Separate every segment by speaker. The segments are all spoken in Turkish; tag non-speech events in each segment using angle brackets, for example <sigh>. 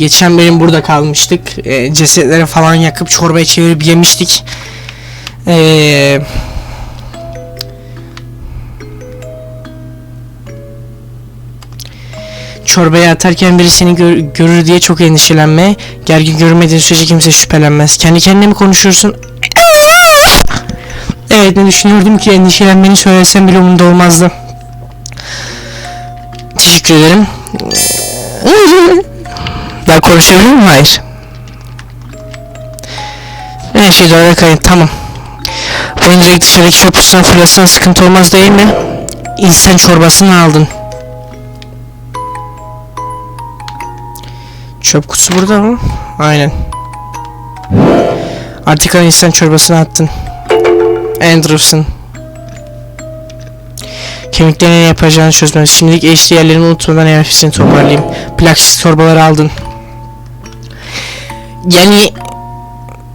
Speaker 1: Geçen bölüm burada kalmıştık. E, cesetleri falan yakıp çorbaya çevirip yemiştik. Eee... Çorbaya atarken biri seni gör- görür diye çok endişelenme. Gergin görmediğin sürece kimse şüphelenmez. Kendi kendine mi konuşuyorsun? <laughs> Evet ne düşünüyordum ki endişelenmeni söylesem bile umurumda olmazdı. Teşekkür ederim. <laughs> Daha konuşabilir miyim? Hayır. Her şey doğru kayıt. Tamam. Bunu direkt dışarıdaki çöp kutusuna fırlatsan sıkıntı olmaz değil mi? İnsan çorbasını aldın. Çöp kutusu burada mı? Aynen. Artık hani insan çorbasını attın. Anderson. Kemiklerine ne yapacağını çözmez. Şimdilik eşli yerlerimi unutmadan nefesini toparlayayım. Plastik torbaları aldın. Yani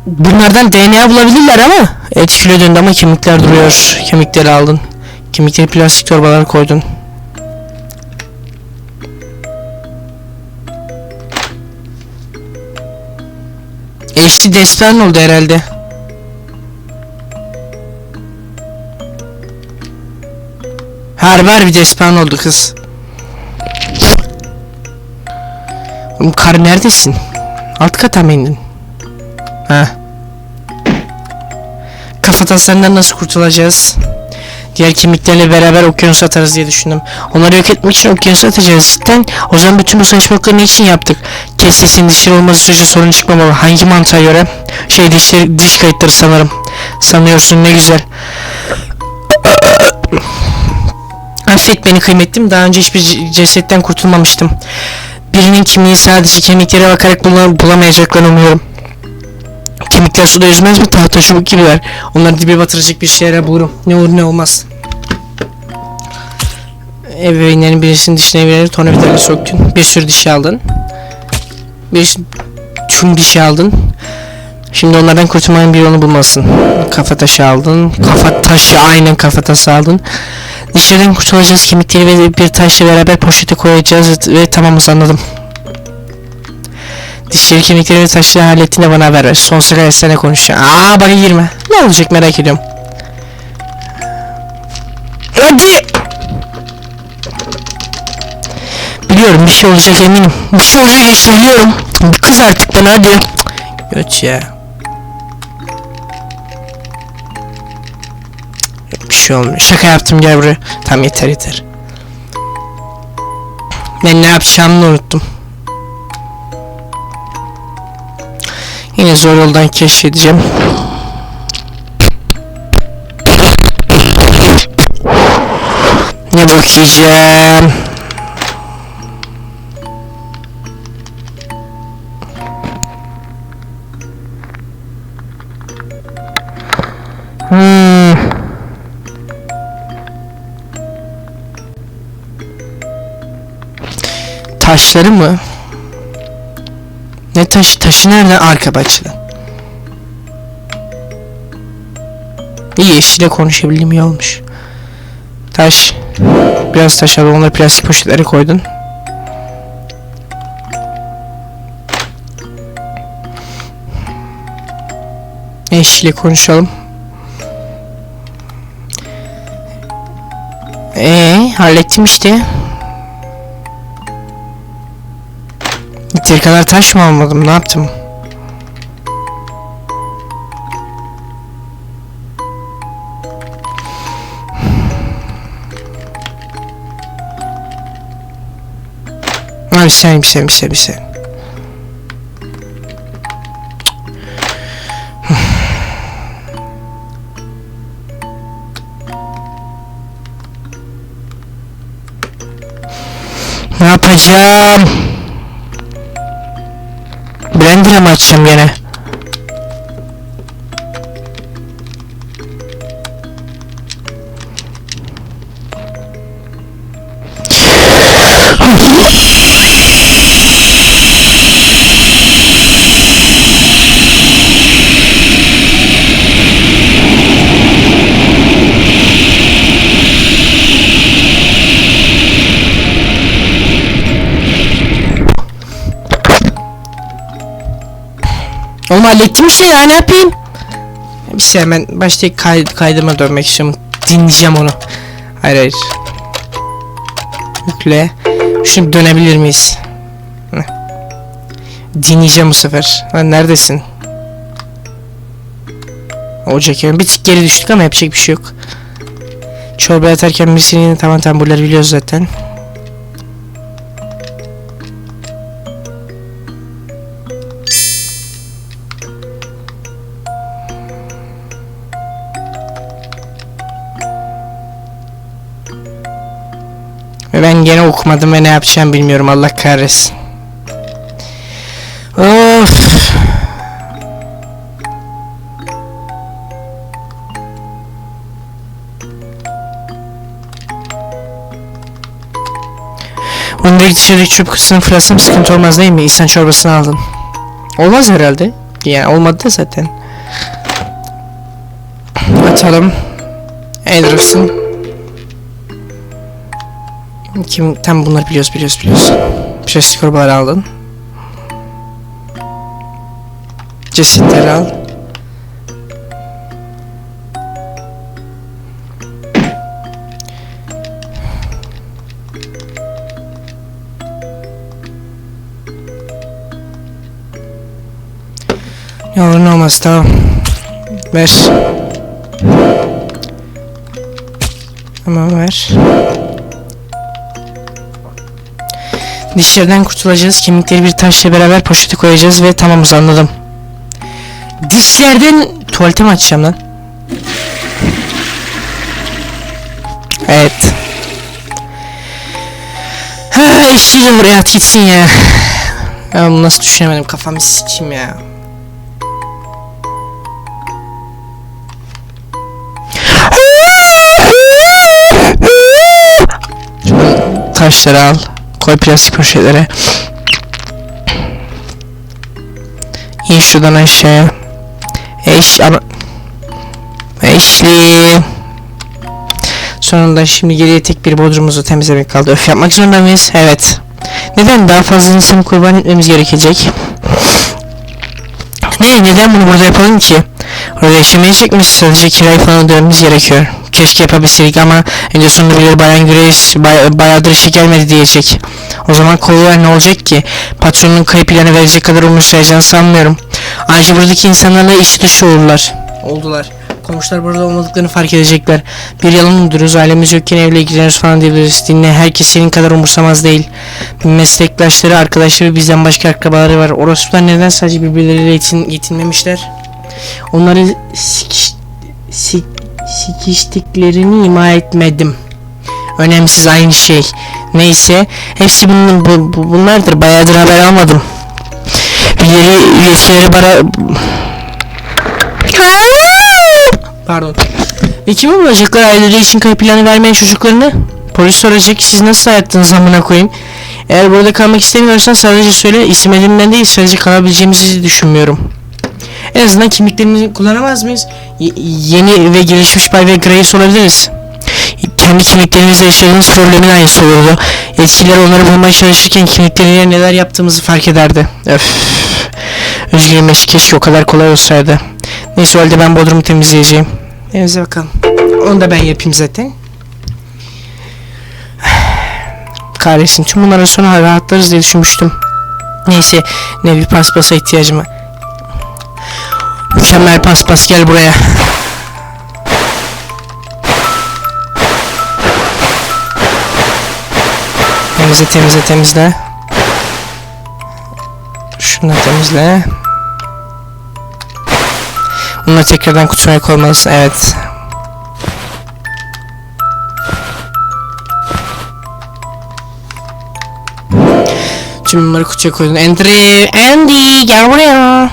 Speaker 1: bunlardan DNA bulabilirler ama et kilo döndü ama kemikler duruyor. Kemikleri aldın. Kemikleri plastik torbalara koydun. Eşli destan oldu herhalde. Harbi harbi destan oldu kız. Oğlum kar neredesin? Alt kata mı indin? Ha. Kafa taslarından nasıl kurtulacağız? Diğer kemiklerle beraber okyanus atarız diye düşündüm. Onları yok etmek için okyanus atacağız cidden. O zaman bütün bu saçmalıkları niçin yaptık? Kes sesinin dişleri olması sürece sorun çıkmamalı. Hangi mantığa göre? Şey dişleri, diş kayıtları sanırım. Sanıyorsun ne güzel. Affet beni kıymetlim. Daha önce hiçbir cesetten kurtulmamıştım. Birinin kimliği sadece kemiklere bakarak bula- bulamayacaklarını umuyorum. Kemikler suda yüzmez mi? Tahta çubuk gibiler. Onları dibe batıracak bir şeyler bulurum. Ne olur ne olmaz. Ebeveynlerin birisinin dişine birer tornavidayla soktun. Bir sürü dişi aldın. Bir tüm dişi aldın. Şimdi onlardan kurtulmanın bir yolunu bulmalısın. Kafa taşı aldın. Kafa taşı aynen kafa taşı aldın. Dişlerden kurtulacağız. Kemikleri ve bir taşla beraber poşete koyacağız ve tamamız anladım. Dişleri kemikleri ve taşları hallettiğinde bana haber ver. Sonsuza kadar seninle konuşacağım. Aa bana girme. Ne olacak merak ediyorum. Hadi. Biliyorum bir şey olacak eminim. Bir şey olacak hissediyorum. Kız artık bana hadi. Göç ya. Şey olmuyor. Şaka yaptım gel buraya. Tamam yeter yeter. Ben ne yapacağımı unuttum. Yine zor yoldan keşfedeceğim. Ne bakacağım? Taşları mı? Ne taşı? Taşı nerede? Arka bahçede. İyi eşiyle konuşabildiğim iyi olmuş. Taş. Biraz taş abi onları plastik poşetlere koydun. Eşiyle konuşalım. Ee, hallettim işte. Yeteri kadar taş mı almadım? Ne yaptım? Bir saniye bir saniye bir saniye bir saniye. <sighs> Ne yapacağım? Blender'a mı açacağım gene? Oğlum hallettim işte ya ne yapayım? Bir şey hemen başta kay kaydırma dönmek istiyorum. Dinleyeceğim onu. Hayır hayır. Yükle. Şimdi dönebilir miyiz? Dinleyeceğim bu sefer. Lan neredesin? Ocak yani bir tık geri düştük ama yapacak bir şey yok. Çorba yatarken biz yine tamam tamam buraları biliyoruz zaten. Gene okumadım ve ne yapacağım bilmiyorum Allah kahretsin. Of. Direkt dışarıdaki çöp kutusuna fırlatsam sıkıntı olmaz değil mi? İnsan çorbasını aldın. Olmaz herhalde. Yani olmadı da zaten. Atalım. Anderson. Kim tam bunları biliyoruz biliyoruz biliyoruz. Plastik torbaları aldın. Cesetleri al. Ne olur ne olmaz tamam. Ver. Tamam ver. Dişlerden kurtulacağız. Kemikleri bir taşla beraber poşete koyacağız ve tamamız anladım. Dişlerden tuvalete mi açacağım lan? Evet. Ha eşliği de buraya at gitsin ya. Ben bunu nasıl düşünemedim kafamı sikeyim ya. Taşları al. Koy plastik poşetlere. İn şuradan aşağıya. Eş ama... Eşli. Sonunda şimdi geriye tek bir bodrumuzu temizlemek kaldı. Öf yapmak zorunda mıyız? Evet. Neden daha fazla insanı kurban etmemiz gerekecek? Ne? Neden bunu burada yapalım ki? Orada yaşamayacak mıyız? Sadece kirayı falan ödememiz gerekiyor. Keşke yapabilseydik ama önce sonunda birileri bayan güreş bay, bayağıdır işe gelmedi diyecek. O zaman kollar ne olacak ki? Patronun kayıp ilanı verecek kadar umursayacağını sanmıyorum. Ayrıca buradaki insanlarla iş dışı olurlar. Oldular. Komşular burada olmadıklarını fark edecekler. Bir yalan uyduruyoruz, ailemiz yokken evle ilgileniyoruz falan diyebiliriz. Dinle, herkes senin kadar umursamaz değil. Meslektaşları, arkadaşları, bizden başka akrabaları var. Orospular neden sadece birbirleriyle yetin, yetinmemişler? Onları sikiş, sik, sikiştiklerini ima etmedim. Önemsiz aynı şey. Neyse, hepsi bunun, bu, bu- bunlardır. Bayağıdır haber almadım. Birileri yetkileri bana... Pardon. Ve kimi bulacaklar aileleri için kayıp planı vermeyen çocuklarını? Polis soracak siz nasıl hayattınız amına koyayım? Eğer burada kalmak istemiyorsan sadece söyle isim elimden değil sadece kalabileceğimizi düşünmüyorum. En azından kimliklerimizi kullanamaz mıyız? Y- yeni ve gelişmiş Bay ve Grace olabiliriz. Kendi kimliklerimizle yaşadığımız problemin aynısı olurdu. Yetkililer onları bulmaya çalışırken kimlikleriyle neler yaptığımızı fark ederdi. Öf. Üzgünüm keşke o kadar kolay olsaydı. Neyse o halde ben Bodrum'u temizleyeceğim. Evimize bakalım. Onu da ben yapayım zaten. <sighs> Kahretsin. Tüm bunların sonra rahatlarız diye düşünmüştüm. Neyse ne bir paspasa ihtiyacım var. Mükemmel paspas gel buraya. Temizle temizle temizle. Şunu temizle. Bunları tekrardan kutuya koymalısın. Evet. Tüm bunları kutuya koydun. Andrew, Andy gel buraya.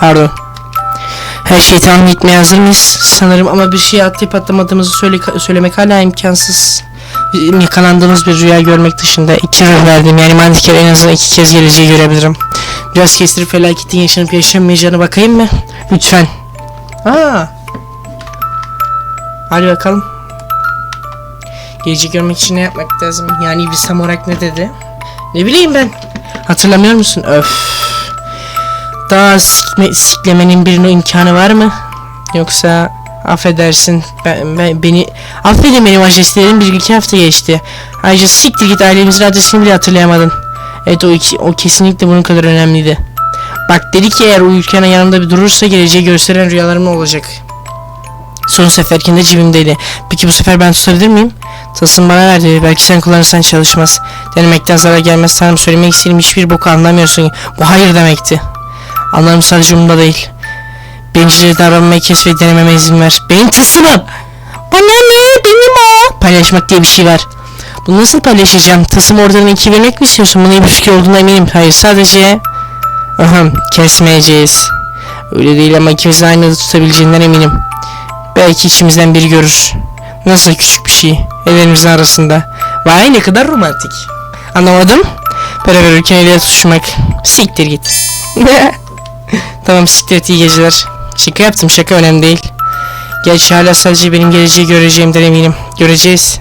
Speaker 1: Pardon. Her şey tamam gitmeye hazır mıyız? Sanırım ama bir şey atlayıp atlamadığımızı söyle söylemek hala imkansız. Yakalandığımız bir rüya görmek dışında iki ruh verdim. Yani mantıken en azından iki kez geleceği görebilirim. Biraz kestirip felaketin yaşanıp yaşanmayacağına bakayım mı? Lütfen. Aa. Hadi bakalım. Geleceği görmek için ne yapmak lazım? Yani bir sam olarak ne dedi? Ne bileyim ben. Hatırlamıyor musun? Öf. Daha sikme, siklemenin bir imkanı var mı? Yoksa affedersin ben, ben beni affedin beni majestelerim bir iki hafta geçti. Ayrıca siktir git ailemizin adresini bile hatırlayamadın. Evet o, iki, o kesinlikle bunun kadar önemliydi. Bak dedi ki eğer uyurken yanımda bir durursa geleceği gösteren rüyalarım olacak. Son seferkinde cebimdeydi. Peki bu sefer ben tutabilir miyim? Tılsım bana verdi. Belki sen kullanırsan çalışmaz. Denemekten zarar gelmez. Sanırım söylemek istediğim hiçbir boku anlamıyorsun. Bu hayır demekti. Anlarım sadece umurumda değil. Bencilce davranmayı kes ve denememe izin ver. Benim tılsımım. Bana ne? Benim o. Paylaşmak diye bir şey var. Bunu nasıl paylaşacağım? Tılsım oradan iki vermek mi istiyorsun? Buna iyi bir fikir olduğuna eminim. Hayır sadece... Aham kesmeyeceğiz. Öyle değil ama ikimiz de aynı tutabileceğinden eminim. Belki içimizden biri görür. Nasıl küçük bir şey. Ellerimizin arasında. Vay ne kadar romantik. Anlamadım. Beraber ülken eliyle tutuşmak. Siktir git. <laughs> tamam siktir et iyi geceler. Şaka yaptım şaka önemli değil. Gerçi hala sadece benim geleceği göreceğimden eminim. Göreceğiz.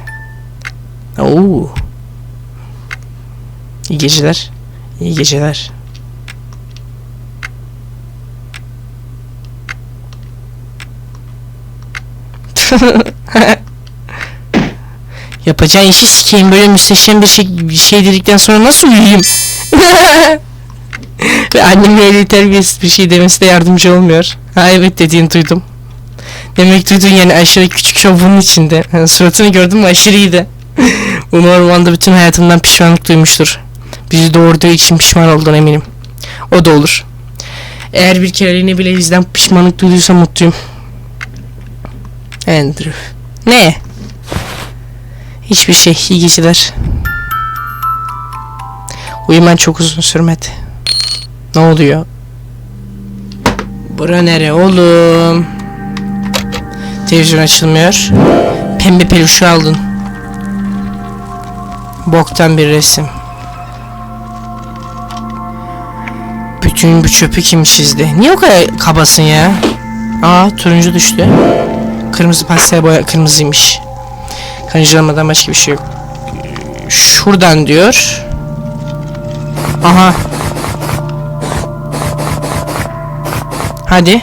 Speaker 1: Oo. İyi geceler. İyi geceler. <laughs> Yapacağın işi sikeyim böyle müsteşem bir şey, bir şey dedikten sonra nasıl uyuyayım? <laughs> <laughs> Ve annemin öyle terbiyesiz bir şey demesi de yardımcı olmuyor. Ha evet dediğini duydum. Demek duydun yani aşırı küçük şov bunun içinde. Yani suratını gördüm mü aşırı iyiydi. Umarım o anda bütün hayatından pişmanlık duymuştur. Bizi doğurduğu için pişman olduğuna eminim. O da olur. Eğer bir kereliğine bile bizden pişmanlık duyduysa mutluyum. Andrew. Ne? Hiçbir şey. İyi geceler. Uyuman çok uzun sürmedi. Ne oluyor? Bura nere oğlum? Televizyon açılmıyor. Pembe peluşu aldın. Boktan bir resim. Bütün bu çöpü kim çizdi? Niye o kadar kabasın ya? Aa turuncu düştü. Kırmızı pastel boya kırmızıymış. Kanıcılamadan başka bir şey yok. Şuradan diyor. Aha. Hadi.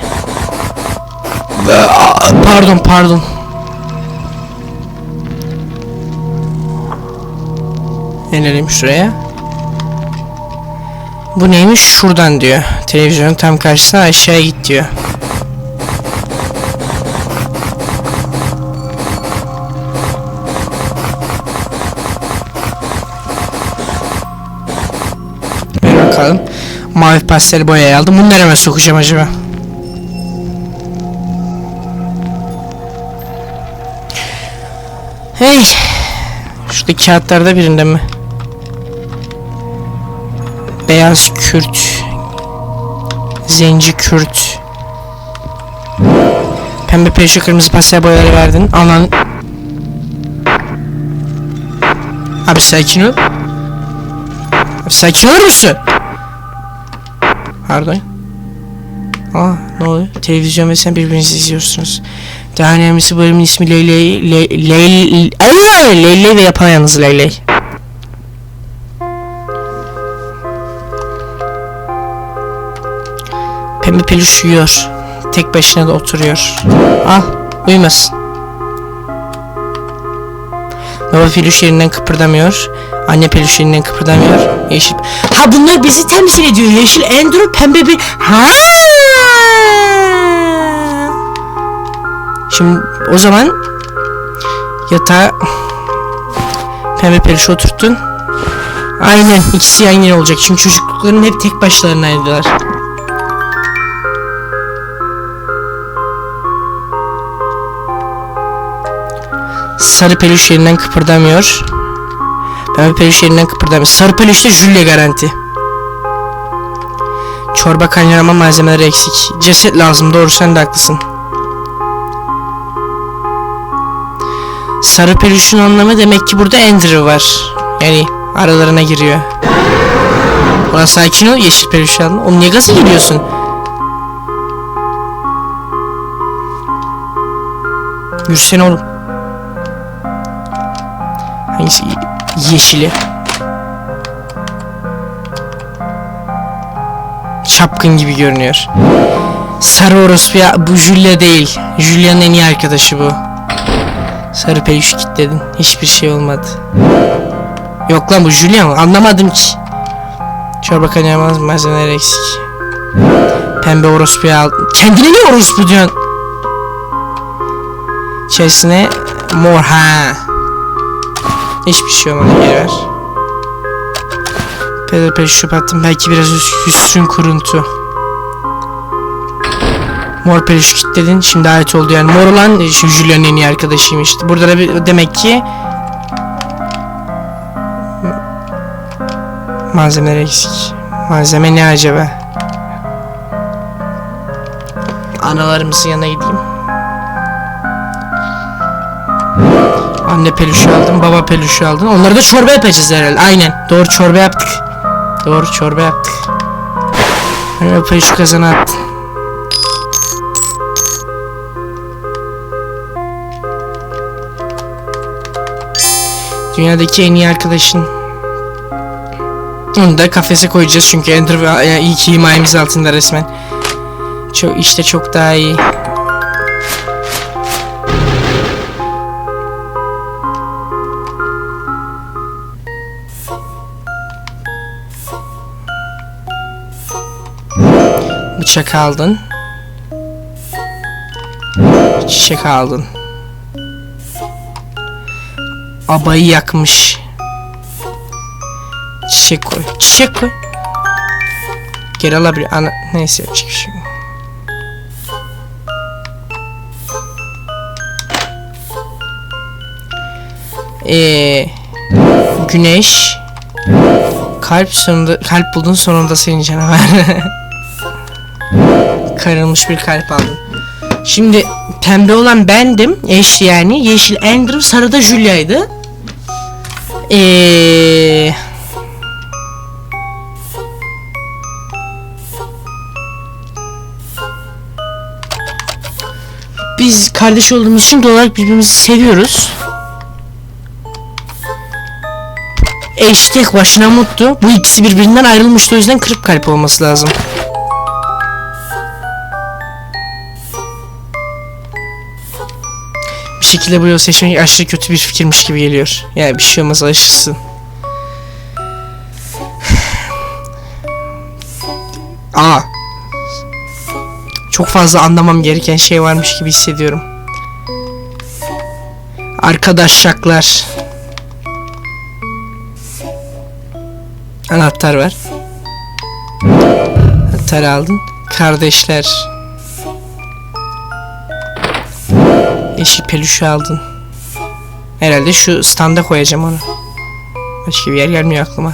Speaker 1: Pardon pardon. İnelim şuraya. Bu neymiş? Şuradan diyor. Televizyonun tam karşısına aşağıya git diyor. Bakalım. Mavi pastel boyayı aldım. Bunu nereye sokacağım acaba? Şurada kağıtlarda birinde mi? Beyaz Kürt. Zenci Kürt. Pembe peşe kırmızı pastel boyaları verdin. Anan. Abi sakin ol. Abi sakin olur musun? Pardon. Aa ne oluyor? Televizyon ve sen birbirinizi izliyorsunuz. Daha önemlisi bölümün ismi Leyley... Ley... Ley... Aa, Leyley ve yapayalnız Leyley. Pembe peluş uyuyor. Tek başına da oturuyor. Al uyumasın. Baba peluş yerinden kıpırdamıyor. Anne peluş yerinden kıpırdamıyor. Yeşil... Ha bunlar bizi temsil ediyor. Yeşil Andrew pembe bir... Ha! Şimdi o zaman yatağa pembe peluşu oturttun. Aynen ikisi yan yana olacak. Çünkü çocuklukların hep tek başlarınaydılar. Sarı peluş yerinden kıpırdamıyor. Pembe peluş yerinden kıpırdamıyor. Sarı peluşta Julia garanti. Çorba kaynarama malzemeleri eksik. Ceset lazım doğru sen de haklısın. Sarı peluşun anlamı demek ki burada Andrew var. Yani aralarına giriyor. Ulan sakin ol yeşil peluş alın. Oğlum niye gaza geliyorsun? Yürüsene oğlum. Hangisi? Yeşili. Çapkın gibi görünüyor. Sarı orospu ya bu Julia değil. Julia'nın en iyi arkadaşı bu. Sarı peluş kilitledin. Hiçbir şey olmadı. Yok lan bu Julia mı? Anlamadım ki. Çorba kaynamaz malzemeler eksik. Pembe orospuya al. Kendine niye orospu diyorsun? İçerisine mor ha. Hiçbir şey olmadı geri ver. Pedal peş çöp attım. Belki biraz üst, üstün kuruntu. Mor peluş kilitledin. Şimdi ait oldu yani. Mor olan e, şu Julia'nın en iyi arkadaşıymış. Burada da bir, demek ki malzemeler eksik. Malzeme ne acaba? Analarımızın yanına gideyim. Anne peluşu aldın, baba peluşu aldın. Onları da çorba yapacağız herhalde. Aynen. Doğru çorba yaptık. Doğru çorba yaptık. Anne peluşu kazana attın. Dünyadaki en iyi arkadaşın. Onu da kafese koyacağız çünkü Ender yani iyi ki himayemiz altında resmen. Çok işte çok daha iyi. Bıçak aldın. Çiçek aldın. Abayı yakmış. Çiçek koy. Çiçek koy. Geri alabilir. Ana neyse yapacak bir şey. Ee, güneş kalp sonunda kalp buldun sonunda senin canavar. <laughs> Karılmış bir kalp aldın. Şimdi pembe olan bendim. Eş yani. Yeşil Andrew, sarı da Julia'ydı. Eee Biz kardeş olduğumuz için doğal olarak birbirimizi seviyoruz. Eş tek başına mutlu. Bu ikisi birbirinden ayrılmıştı o yüzden kırık kalp olması lazım. Bir şekilde bu seçmek aşırı kötü bir fikirmiş gibi geliyor. Yani bir şey olmaz alışırsın. <sighs> Aa. Çok fazla anlamam gereken şey varmış gibi hissediyorum. Arkadaşlar. Anahtar var. Anahtar aldın. Kardeşler. Yeşil peluşu aldın. Herhalde şu standa koyacağım onu. Başka bir yer gelmiyor aklıma.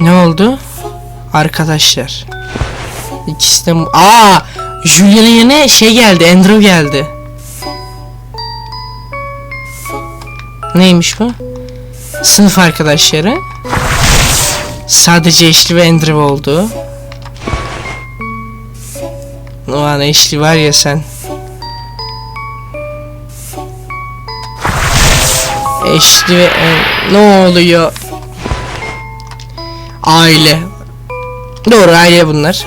Speaker 1: Ne oldu? Arkadaşlar. İkisi de... Aa! Julia'nın yerine şey geldi. Andrew geldi. Neymiş bu? Sınıf arkadaşları. Sadece Ashley ve Andrew oldu. Ulan Ashley var ya sen. Ashley ve... An- Ne oluyor? Aile. Doğru aile bunlar.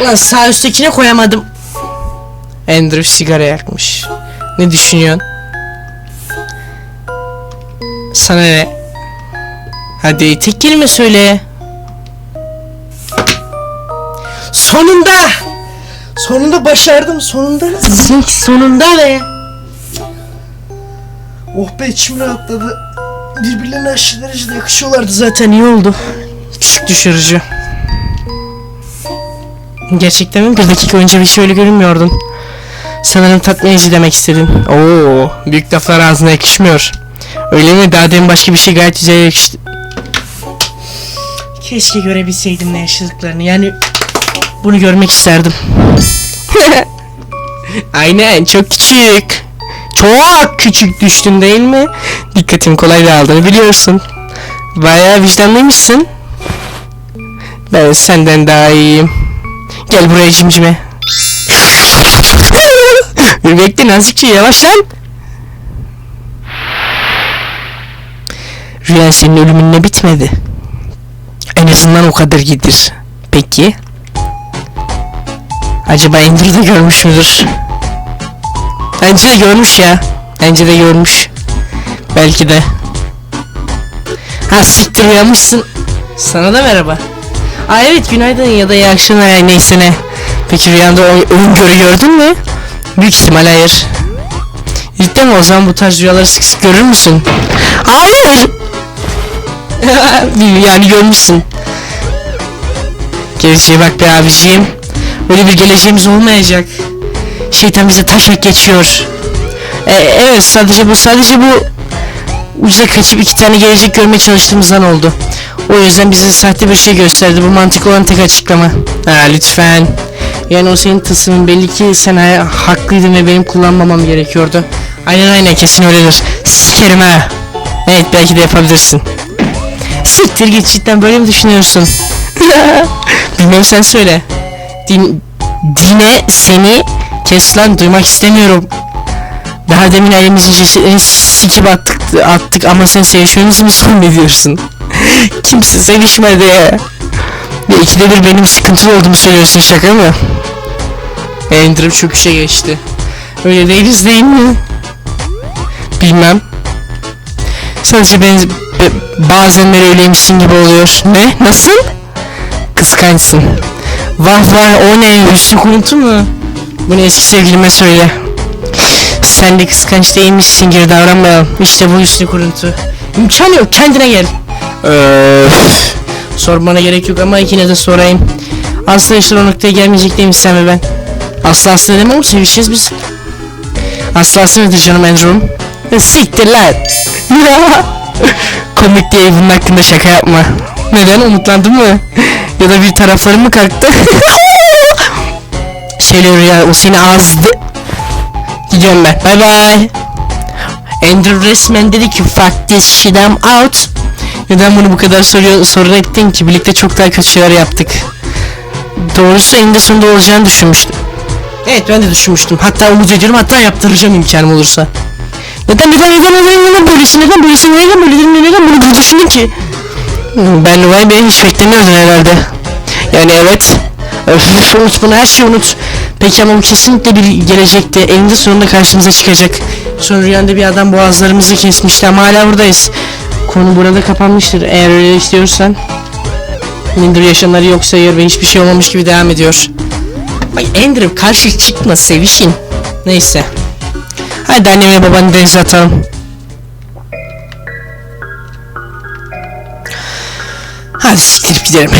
Speaker 1: Ulan sağ üsttekine koyamadım. Andrew sigara yakmış. Ne düşünüyorsun? Sana ne? Hadi tek kelime söyle. Sonunda! Sonunda başardım sonunda. Zink sonunda be. Oh be içim rahatladı. Birbirlerine aşırı derecede yakışıyorlardı zaten iyi oldu. Küçük düşürücü. Gerçekten mi? Bir dakika önce bir şey öyle görünmüyordun. Sanırım edici demek istedin. Oo, büyük laflar ağzına yakışmıyor. Öyle mi? Daha demin başka bir şey gayet güzel yakıştı. Keşke görebilseydim ne yaşadıklarını. Yani bunu görmek isterdim. <laughs> Aynen çok küçük. Çok küçük düştün değil mi? Dikkatin kolay dağıldığını biliyorsun. Bayağı vicdanlıymışsın. Ben senden daha iyiyim. Gel buraya cimcime. <laughs> Bir bekle nazikçe yavaş lan. Rüyan senin ölümünle bitmedi. En azından o kadar gidir. Peki. Acaba Ender de görmüş müdür? Bence de görmüş ya. Bence de görmüş. Belki de. Ha siktir uyanmışsın. Sana da merhaba. Aa evet günaydın ya da iyi akşamlar ya neyse ne. Peki rüyanda o öngörü gördün mü? Büyük ihtimal hayır. Cidden mi o zaman bu tarz rüyaları sık sık görür müsün? Hayır. <laughs> yani görmüşsün. Geleceğe bak be abiciğim. Böyle bir geleceğimiz olmayacak. Şeytan bize taşak geçiyor. E, evet sadece bu sadece bu ucuza kaçıp iki tane gelecek görmeye çalıştığımızdan oldu. O yüzden bize sahte bir şey gösterdi. Bu mantıklı olan tek açıklama. Ha lütfen. Yani o senin tılsımın belli ki sen ha- haklıydın ve benim kullanmamam gerekiyordu. Aynen aynen kesin öyledir. Sikerim ha. Evet belki de yapabilirsin. Siktir git cidden böyle mi düşünüyorsun? <laughs> Bilmem sen söyle. Din, dine seni kes lan duymak istemiyorum. Daha demin elimizin cesedini sikip attık, attık ama sen sevişmemizi mi zannediyorsun? <laughs> Kimse sevişmedi. Ve ikide bir benim sıkıntılı olduğumu söylüyorsun şaka mı? Endirip çöküşe geçti. Öyle değiliz değil mi? Bilmem. Sadece ben be- bazenleri öyleymişsin gibi oluyor. Ne? Nasıl? Kıskançsın. Vah vah o ne? Hüsnü kuruntu mu? Bunu eski sevgilime söyle. Sen de kıskanç değilmişsin gibi davranmayalım. İşte bu hüsnü kuruntu. İmkan yok kendine gel. Öf. Sormana gerek yok ama ikine de sorayım. Aslı işte o noktaya gelmeyecek değilmişsen mi ben? Aslı Aslı deme oğlum sevişeceğiz biz. Aslı nedir canım Andrew'um? Siktir lan. <laughs> Komik diye bunun hakkında şaka yapma. Neden umutlandın mı? ya da bir tarafların mı kalktı? <laughs> Şeyler ya o seni azdı. Gidiyorum ben. Bye bye. Andrew resmen dedi ki fuck this shit I'm out. Neden bunu bu kadar soruyor, sorun ettin ki? Birlikte çok daha kötü şeyler yaptık. Doğrusu eninde sonunda olacağını düşünmüştüm. Evet ben de düşünmüştüm. Hatta umut ediyorum hatta yaptıracağım imkanım olursa. Neden neden neden neden neden böylesin neden böylesin neden böylesin neden bunu bunu düşündün ki? Hmm, Ben vay be hiç beklemiyordun herhalde. Yani evet. Öf, unut bunu her şeyi unut. Peki ama bu kesinlikle bir gelecekte eninde sonunda karşımıza çıkacak. Sonra rüyanda bir adam boğazlarımızı kesmişti ama hala buradayız. Konu burada kapanmıştır eğer öyle istiyorsan. Ender yaşamları yok sayıyor ve hiçbir şey olmamış gibi devam ediyor. Ay Ender karşı çıkma sevişin. Neyse. Hadi anneme babanı denize atalım. Hadi siktirip gidelim.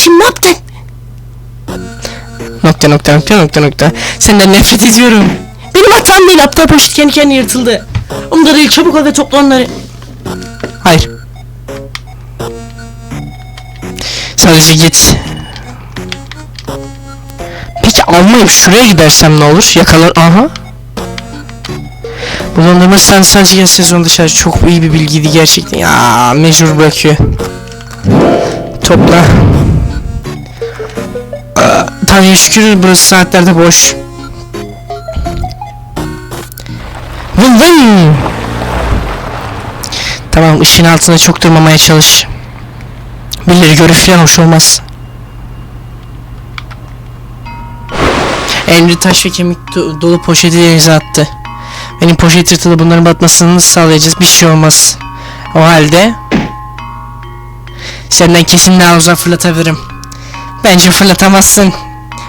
Speaker 1: Sikeyim ne yaptın? Nokta nokta nokta nokta nokta. Senden nefret ediyorum. Benim hatam değil aptal poşet kendi kendine yırtıldı. Onda değil çabuk ol ve topla onları. Hayır. Sadece git. Peki almayıp şuraya gidersem ne olur? Yakalar... Aha. Bulundurma sen sadece yaz sezonu dışarı çok iyi bir bilgiydi gerçekten. Ya mecbur bırakıyor. Topla. Tanrı'ya şükür burası saatlerde boş. Vın vın. Tamam ışığın altında çok durmamaya çalış. Birileri görür falan hoş olmaz. Emri taş ve kemik do- dolu poşeti denize attı. Benim poşet yırtılı bunların batmasını nasıl sağlayacağız bir şey olmaz. O halde senden kesin daha uzak fırlatabilirim. Bence fırlatamazsın.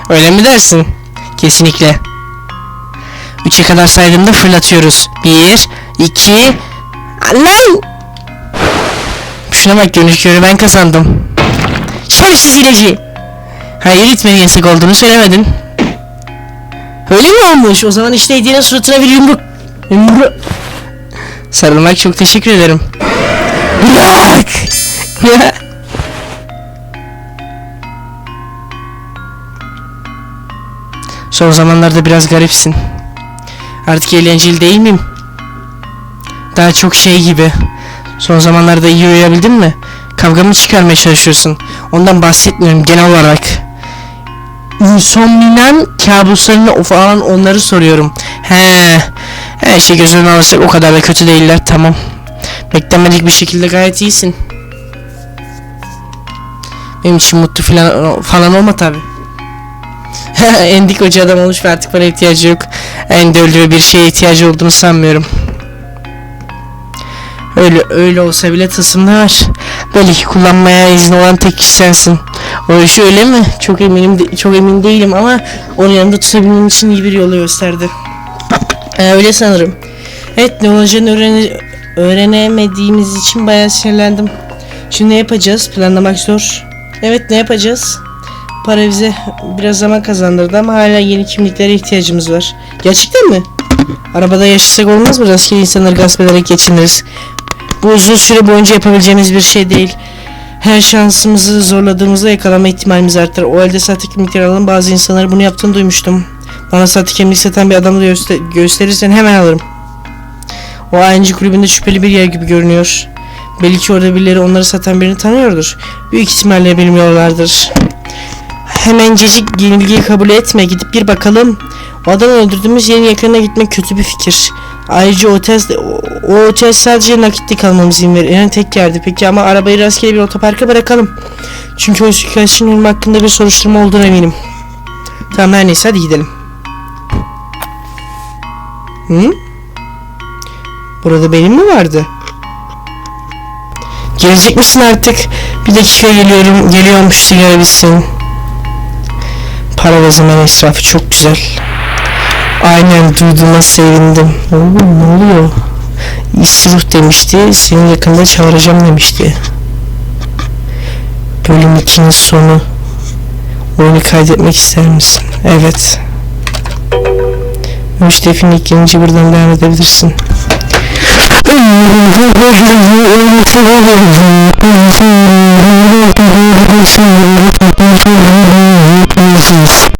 Speaker 1: Öyle mi dersin? Kesinlikle. Üçe kadar saydığımda fırlatıyoruz. Bir, iki... Lan! Şuna bak görünüş göre ben kazandım. Şerefsiz hileci! Hayır itmeni yasak olduğunu söylemedin. Öyle mi olmuş? O zaman işte hediyenin suratına bir yumruk. Yumruk. Sarılmak çok teşekkür ederim. Bırak! Son zamanlarda biraz garipsin. Artık eğlenceli değil miyim? Daha çok şey gibi. Son zamanlarda iyi uyuyabildin mi? Kavga mı çıkarmaya çalışıyorsun? Ondan bahsetmiyorum genel olarak. insomnian kabuslarını o falan onları soruyorum. He. Her şey göz önüne alırsak o kadar da kötü değiller tamam. Beklenmedik bir şekilde gayet iyisin. Benim için mutlu falan, falan olma tabi. <laughs> Endi koca adam olmuş ve artık bana ihtiyacı yok. Endi öldü ve bir şeye ihtiyacı olduğunu sanmıyorum. Öyle öyle olsa bile tılsımda var. Belki kullanmaya izin olan tek kişi sensin. O işi öyle mi? Çok eminim de- çok emin değilim ama onu yanımda tutabilmem için iyi bir yolu gösterdi. Ee, öyle sanırım. Evet ne olacağını öğrene öğrenemediğimiz için bayağı sinirlendim. Şimdi ne yapacağız? Planlamak zor. Evet ne yapacağız? Para bize biraz zaman kazandırdı ama hala yeni kimliklere ihtiyacımız var. Gerçekten mi? Arabada yaşasak olmaz mı? Rastgele insanları gasp ederek geçiniriz. Bu uzun süre boyunca yapabileceğimiz bir şey değil. Her şansımızı zorladığımızda yakalama ihtimalimiz artar. O elde sahte kimlikler alan bazı insanları bunu yaptığını duymuştum. Bana sahte kimlik satan bir adamı göster- gösterirsen hemen alırım. O aynı kulübünde şüpheli bir yer gibi görünüyor. Belki orada birileri onları satan birini tanıyordur. Büyük ihtimalle bilmiyorlardır. Hemencecik yenilgiyi kabul etme. Gidip bir bakalım. O adamı öldürdüğümüz yerin yakınına gitmek kötü bir fikir. Ayrıca otel, o, o otel sadece nakitli kalmamız izin verir. Yani tek yerdi. Peki ama arabayı rastgele bir otoparka bırakalım. Çünkü o suikastçının ölümü hakkında bir soruşturma olduğuna eminim. Tamam her neyse hadi gidelim. Hı? Burada benim mi vardı? Gelecek misin artık? Bir dakika geliyorum. Geliyormuş sigara bitsin para ve zaman israfı çok güzel. Aynen duyduğuma sevindim. Oğlum ne oluyor? İsruh demişti. Seni yakında çağıracağım demişti. Bölüm 2'nin sonu. Oyunu kaydetmek ister misin? Evet. Müştefin ikinci buradan devam edebilirsin. <laughs> Jesus